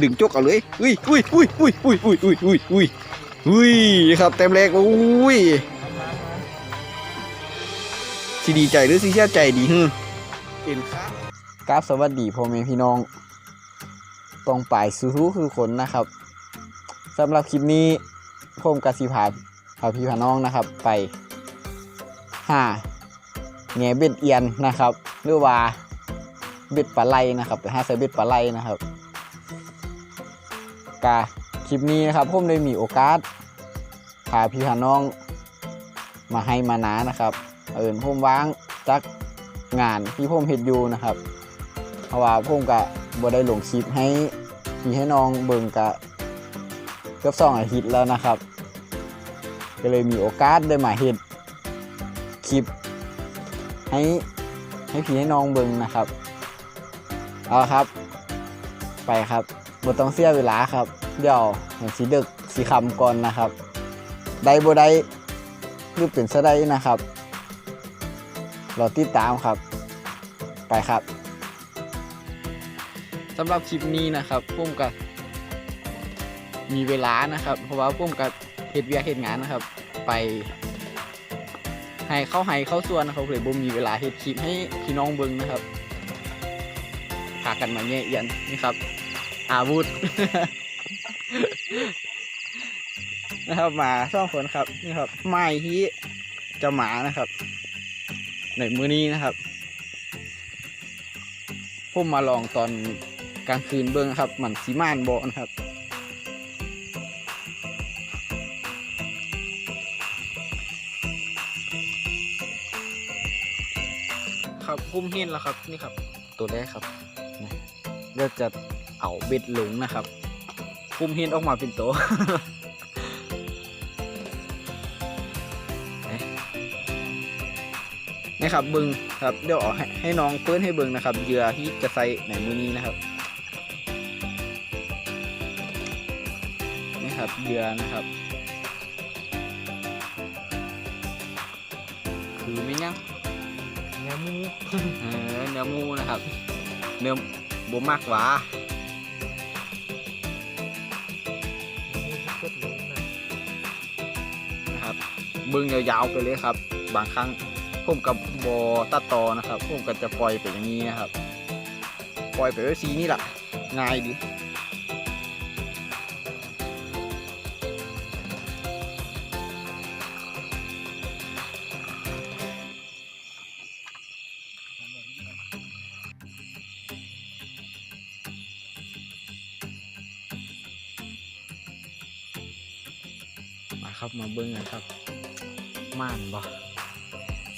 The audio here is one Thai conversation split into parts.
ดึงจกเอาเลยอุ้ยอุ้ยอุ้ยอุ้ยอุ้ยอุ้ยอุ้ยอุ้ยอุ้ยอุ้ยครับเต็มแรกอุ้ยสิดีใจหรือสิเสียใจดีฮึเห็นครับกราบสวัสดีพ่อแม่พี่น้องตรงปลายสู่ทุกคือคนนะครับสำหรับคลิปนี้ผมกสิพาพาพี่พาน้องนะครับ ไปห้าแง่เบ็ดเอียนนะครับหรือว่า บ็ดปลาไหลนะครับไปหาใส่เบ็ดปลาไหลนะครับกาคลิปนี้นะครับผมได้มีโอกาสพาพี่พาน้องมาให้มานานะครับเอิญผมว่างจากงานที่ผมเห็ดอยู่นะครับเพราะว่าผมกะบ่ได้ลงคลิปให้พี่ให้น้องเบิ่งกะเกือบสองอาทิตย์แล้วนะครับ ก็เลยมีโอกาสได้มาเห็ดคลิปให้ให้พี่ให้น้องเบิ่งนะครับ เอาครับ ไปครับบ่ต้องเสียเวลาครับ เดี๋ยวให้สีดึกสีคำก่อนนะครับ ได้บ่ได้หรือเป็นซะได้นะครับรอติดตามครับ ไปครับสำหรับคลิปนี้นะครับพุ่มกับมีเวลานะครับ เพราะว่าพุ่มกับเฮ็ดเวียกเฮ็ดงานนะครับ ไปให้เข้าให้เข้าส่วนนะครับเลยบ่มีเวลาเฮ็ดคลิปให้พี่น้องเบิ่งนะครับากันมาแย่เอียนนี่ครับ อาวุธ นะครับหมาสองคนครับนี่ครับไม้ที่เจะหมานะครับในมือนี้นะครับผมมาลองตอนกลางคืนเบิ้งครับมันสีม่านโบนะครับครับพุ่มเห็นแล้วครับนี่ครับ ตัวแรกครับ เดี๋ยวจะเอาเบ็ดหลงนะครับพุ่มเห็นออกมาเป็นตัวนี่ครับเบึงครับเดี๋ยวเอาให้ให้น้องเปิ้นให้เบึงนะครับเหยื่อที่จะใส่ในมือนี้นะครับนี่ครับเหยื่อนะครับ คือไม่ยังเนื้อหมูเออเนื้อหมูนะครับ เนื้อบ่มากหวานะนะครับเบึงยาวๆไปเลยครับ บางครั้งพุ่มกับบอตัดต่อนะครับพุ่มก็จะปล่อยไปอย่างนี้นะครับ ปล่อยไปไว้สีนี่แหละง่ายดี ครับมาเบิ้งกันครับ ม่านบ่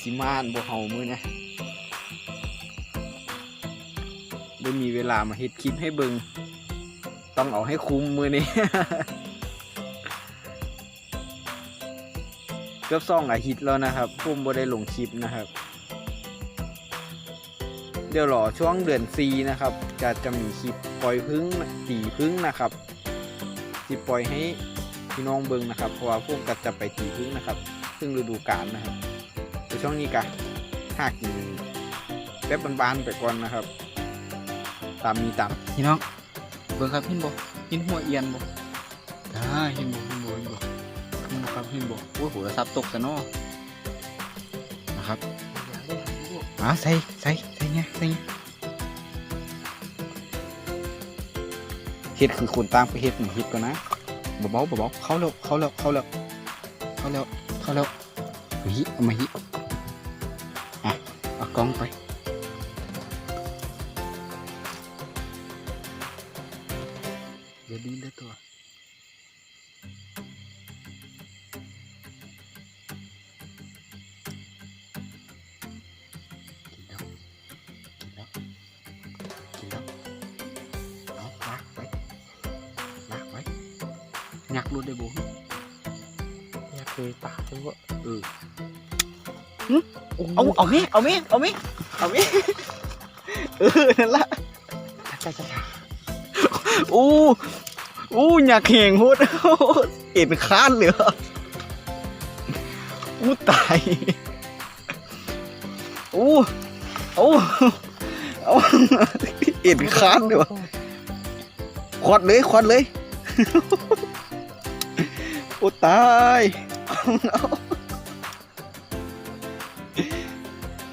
สิม่านบ่เฮามือนี่ยได้มีเวลามาเฮ็ดคลิปให้เบิงต้องเอาให้คุ้มมือนี้เกือบสองอาทิตย์แล้วนะครับผมบ่ได้ลงคลิปนะครับ เดี๋ยวรอช่วงเดือนซีนะครับ จะจะมีคลิปปล่อยพึ่งตีพึ่งนะครับที่ปล่อยให้ พี่น้องเบิงนะครับ เพราะว่าพวกก็จะไปตีพึ่งนะครับ ซึ่งฤดูกาลนะครับในช่วงนี้กะหากินแบบบานๆไปก่อนนะครับ ตามมีตามพี่น้องเบิงครับเห็นบ่เห็นหัวเอียนบ่อ่าเห็นบ่เห็นบ่เห็นบ่เห็นบ่ครับเห็นบ่โอ้โหระซับตกซะเนาะนะครับอยากได้ทำพวกอ่าใส่ใส่ใส่เนี่ยใส่เนี่ยเฮ็ดคือคนต่างประเทศมาเฮ็ดก่อนนะ เบาๆเบาๆเข้าแล้วเข้าแล้วเข้าแล้วเข้าแล้วเข้าแล้วเอาฮิเอามาฮิอะเอากล้องไปเดี๋ยวดีเด้อตัว งักรถได้บุอยากเคยปากเป็นว่าเออเอาเอามีเอามีเอามีเอามีเออนั่นละใช่ใช่ใช่อู้อู้อยากแข่งโหดเอ็นค้านเหลืออู้ตายอู้อู้เอาเอ็นค้านเลยวะเขวดเลยขวดเลย โอ้ตาย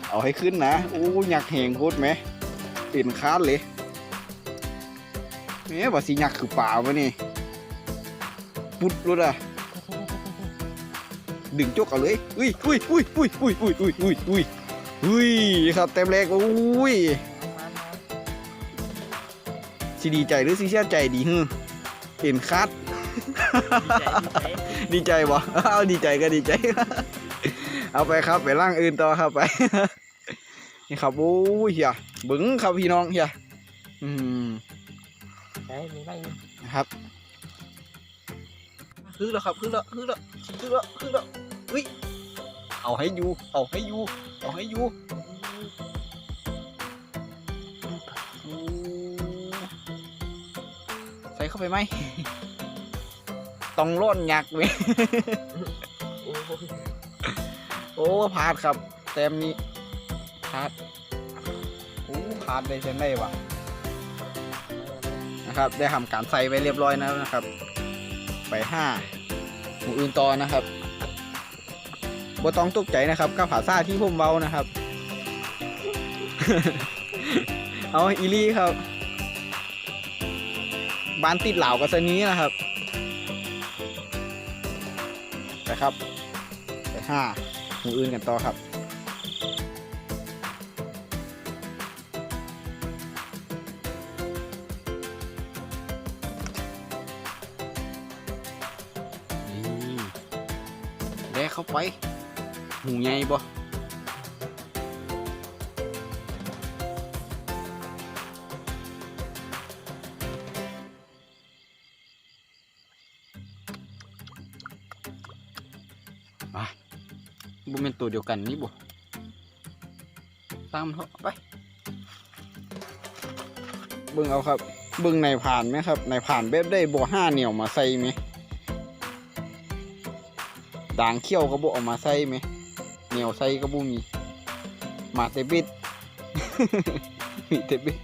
เอาให้ขึ้นนะโอ้อยากแหงโคตรไหมตื่นคานเลยแหม่ยว่าสิยักคือป่าวะนี่ปุดรถอะดึงจกเอาเลยอุ้ยอุ้ยอุ้ยอุ้ยอุ้ยอุ้ยอุ้ยอุ้ยอุ้ยอุ้ยครับเต็มแรกอุ้ยสิดีใจหรือสิเสียใจดีฮึเห็นคัด ดีใจดีใจดีใจบ่เอาดีใจก็ดีใจ เอาไปครับไปร่างอื่นต่อครับไป นี่ครับโอ้ยเฮียเบึ้งครับพี่น้องเฮียอืมได้มีไหมนะครับฮึแล้วครับฮึแล้วฮึแล้วฮึแล้วฮึแล้วเฮ้ยเอาให้อยู่เอาให้อยู่เอาให้อยู่โอ้ใส่เข้าไปไหม ต้องร่นยักษ์เว้ยโอ้โหโอ้พลาดครับ แต้มนี้พลาดโอ้พลาดได้เส้นได้ปะนะครับ ได้ทำการใส่ไปเรียบร้อยแล้วนะครับ ไปห้าหมูอื่นต่อนะครับบ่ต้องตกใจนะครับกับภาษาที่ผมเว้านะครับ เอาอีลี่ครับ บ้านติดเหล่ากับสนี้นะครับ ครับ ไปห้าหมูอื่นกันต่อครับนี่แลกเข้าไปหูใหญ่บ่ ไปบ่เป็นตัวเดียวกันนี่บ่ตามเถอะไป เบิ่งเอาครับ เบิ่งในผ่านไหมครับ ในผ่านแบบได้บ่ห้าเหนียวมาใส่ไหมด่างเขี้ยวก็บ่เออกมาใส่ไหมเหนียวใส่ก็บ่มี มาแต่บิดมีแต่บิด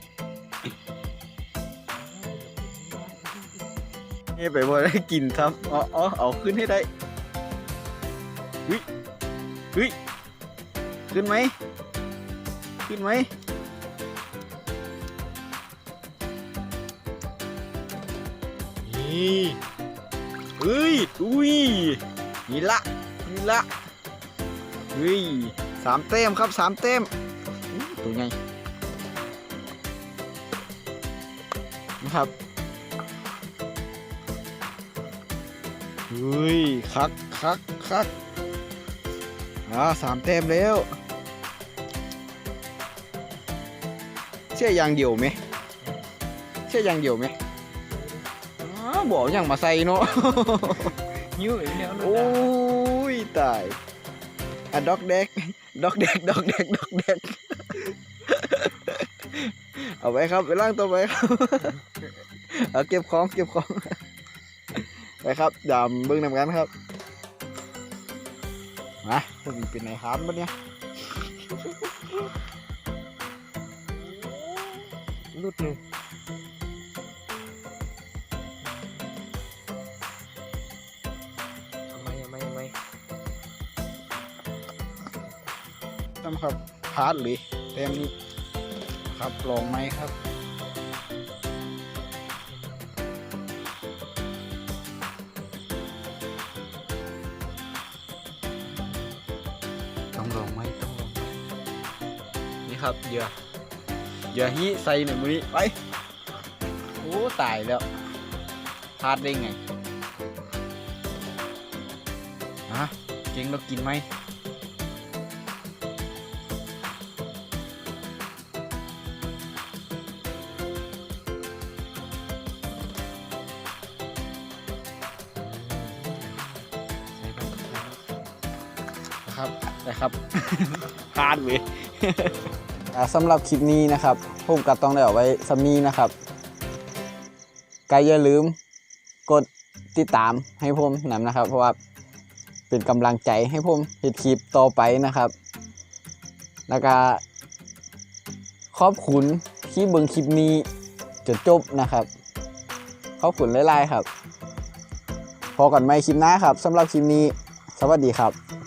นี่ไปบ่ได้กินครับ อ๋ออ๋อเอาขึ้นให้ได้ ฮ้ยเฮ้ยขึ้นไหมขึ้นไหมนี่เฮ้ยอุ้ยนี่ละนี่ละเฮ้ยสามเต็มครับสามเต็มตัวไงนะครับเฮ้ยคักคักคัก อ่าสามเต็มแล้วเชื่ออย่างเดียวไหมเชื่ออย่างเดียวไหมอ้าวบอกอย่างมาใส่เนาะยิ้วอีกแล้วโอ้ยตายอะด็อกเด็กด็อกเด็กด็อกเด็กด็อกเด็กเอาไปครับไปล่างตัวไปครับเอาเก็บของเก็บของไปครับดามเบิ้งนำกันครับ มาพวกนี้เป็นไงครับบ้เนี่ยรุดหนึ่งเอาไหมเอาไหมเอาไหมทำครับพาร์ทหรือเต็มนี้ครับลองไหมครับ ครับเหยื่อเหยื่อฮีใส่หนึ่งมือนี้ไปโอ้ตายแล้วพลาดได้ไงฮะเก่งเรากินไหมครับนะครับพลาดเว้ย อ่าสำหรับคลิปนี้นะครับผมก็ต้องได้เอาไว้สำนี้นะครับก็อย่าลืมกดติดตามให้ผมนำนะครับ เพราะว่าเป็นกำลังใจให้ผมเฮ็ดคลิปต่อไปนะครับ แล้วก็ขอบคุณที่เบิ่งคลิปนี้จนจบนะครับ ขอบคุณหลายๆครับ พอกันไม่คลิปหน้าครับสำหรับคลิปนี้ สวัสดีครับ